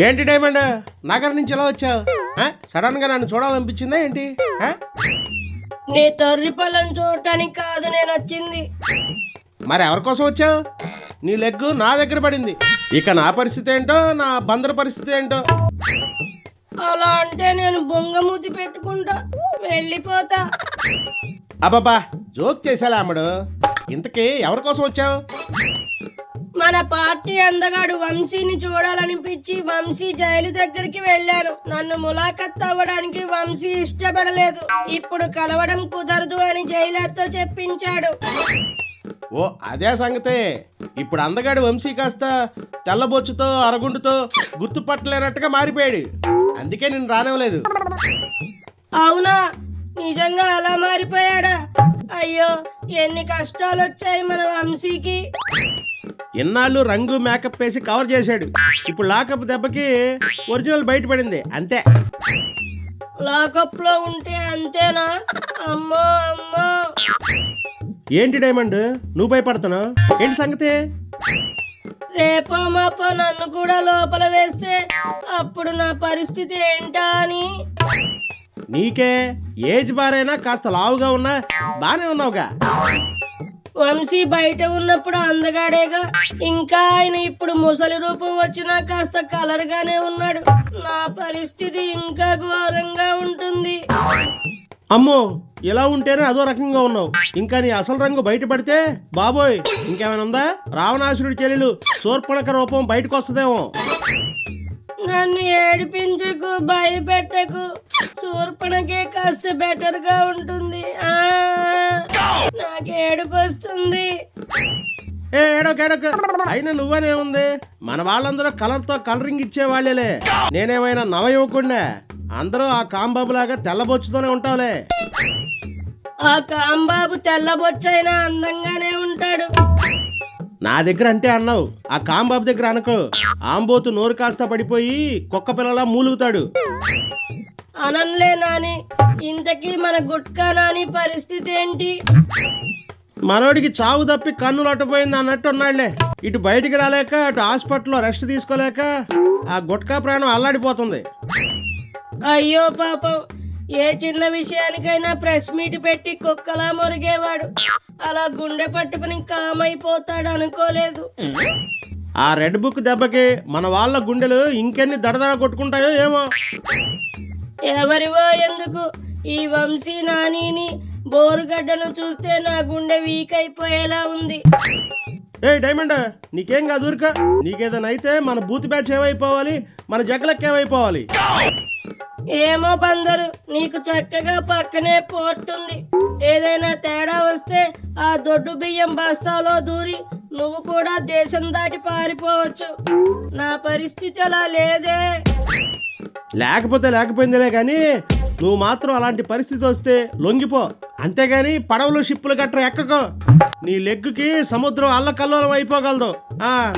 ఏంటి డైమండ్? నగర్ నుంచి ఎలా వచ్చావు? సడన్గా నన్ను చూడాలనిపించిందా ఏంటి? నీ తొర్రి పొలం చూడటానికి కాదు నేను వచ్చింది. మరి ఎవరి కోసం వచ్చావు? నీ లెగ్ నా దగ్గర పడింది. ఇక నా పరిస్థితి ఏంటో నా బందర పరిస్థితి ఏంటో? అలా అంటే నేను బొంగమూతి పెట్టుకుంటా వెళ్ళిపోతా. అబ్బాబా జోక్ చేశాలా అమ్మడు? ఇంతకీ ఎవరి కోసం వచ్చావు? మన పార్టీ అందగాడు వంశీని చూడాలనిపించి వంశీ జైలు దగ్గరికి వెళ్ళాను. నన్ను ములాఖత్ అవ్వడానికి వంశీ ఇష్టపడలేదు. ఇప్పుడు కలవడం కుదరదు అని జైలర్తో చెప్పించాడు. ఓ అదే సంగతే. ఇప్పుడు అందగాడు వంశీ కాస్త తెల్లబొచ్చుతో అరగుండుతో గుర్తుపట్టలేనట్టుగా మారిపోయాడు. అందుకే నేను రానివ్వలేదు. అవునా? నిజంగా అలా మారిపోయాడా? అయ్యో ఎన్ని కష్టాలు వచ్చాయి మన వంశీకి. ఇన్నాళ్ళు రంగు మేకప్ వేసి కవర్ చేశాడు. ఇప్పుడు లాకప్ దెబ్బకి ఒరిజినల్ బయటపడింది అంతే. లాకప్లో ఉంటే అంతేనా? అమ్మో అమ్మో. ఏంటి డైమండ్? నువ్వు భయపడుతున్నావు? ఏంటి సంగతి? రేపో మాపో నన్ను కూడా లోపల వేస్తే అప్పుడు నా పరిస్థితి ఏంటా అని. నీకే ఏజ్ బారైనా కాస్త లావుగా ఉన్నా బానే ఉన్నావుగా. వంశీ బయట ఉన్నప్పుడు అందగాడేగా. ఇంకా ఆయన ఇప్పుడు ముసలి రూపం వచ్చినా కాస్త కలర్ గానే ఉన్నాడు. నా పరిస్థితి ఇంకా ఘోరంగా ఉంటుంది. అమ్మో ఇలా ఉంటేనే అదో రకంగా ఉన్నావు. ఇంకా నీ అసలు రంగు బయటపడితే బాబోయ్ ఇంకేమైనా ఉందా? రావణాసురుడి చెల్లెలు శూర్పణక రూపం బయటకు వస్తుందేమో నన్ను ఏడిపించకు భయపెట్టకు. శూర్పణకే కాస్త బెటర్గా ఉంటుంది. ఆ నాకు ఏడుపు వస్తుంది. ఏ ఏడోక ఏడోక అయినా నువ్వనే ఉంది. మన వాళ్ళందరూ కలర్తో కలరింగ్ ఇచ్చే వాళ్ళేలే నేనేమైనా నవ ఇవ్వకుండా అందరూ ఆ కాంబాబు లాగా తెల్లబొచ్చుతోనే ఉంటావులే. ఆ కాంబాబు తెల్లబొచ్చైనా అందంగానే నా దగ్గర అంటే అన్నావు. ఆ కాంబాబు దగ్గర అనుకో. ఆంబోతు నోరు కాస్త పడిపోయి కుక్క పిల్లలా మూలుగుతాడు. అనంలే నాని ఇంతకీ మన గుట్కా నాని పరిస్థితి ఏంటి? మనోడికి చావు తప్పి కన్నులు అట్టుపోయింది అన్నట్టు ఉన్నాడులే. ఇటు బయటికి రాలేక అటు హాస్పిటల్లో రెస్ట్ తీసుకోలేక ఆ గుట్కా ప్రాణం అల్లాడిపోతుంది. అయ్యో పాపం ఏ చిన్న విషయానికైనా ప్రెస్ మీట్ పెట్టి కుక్కలా మురిగేవాడు. అలా గుండె పట్టుకుని కామైపోతాడు అనుకోలేదు ఆ రెడ్ బుక్ దెబ్బకి మన వాళ్ళ గుండెలు ఇంకెన్ని దడదడ కొట్టుకుంటాయో ఏమో. ఎవరివో ఎందుకు? ఈ వంశీ నానిని బోరుగడ్డను చూస్తే నా గుండె వీక్ అయిపోయేలా ఉంది. ఏ డైమండ్ నీకేం కాదు ఊరిక? నీకేదైనా అయితే మన బూత్ బ్యాచ్ ఏమైపోవాలి? మన జగ్గలకి ఏమైపోవాలి ఏమో బందరు నీకు చక్కగా పక్కనే పోర్ట్ ఉంది ఏదైనా తేడా వస్తే ఆ దొడ్డు బియ్యం బస్తాలో దూరి నువ్వు కూడా దేశం దాటి పారిపోవచ్చు. నా పరిస్థితి అలా లేదే. లేకపోతే లేకపోయిందిలే కానీ నువ్వు మాత్రం అలాంటి పరిస్థితి వస్తే లొంగిపో. అంతేగాని పడవలు షిప్పులు గట్రా ఎక్కకో. నీ లెగ్గుకి సముద్రం అల్లకల్లోలం అయిపోగలదు. ఆ.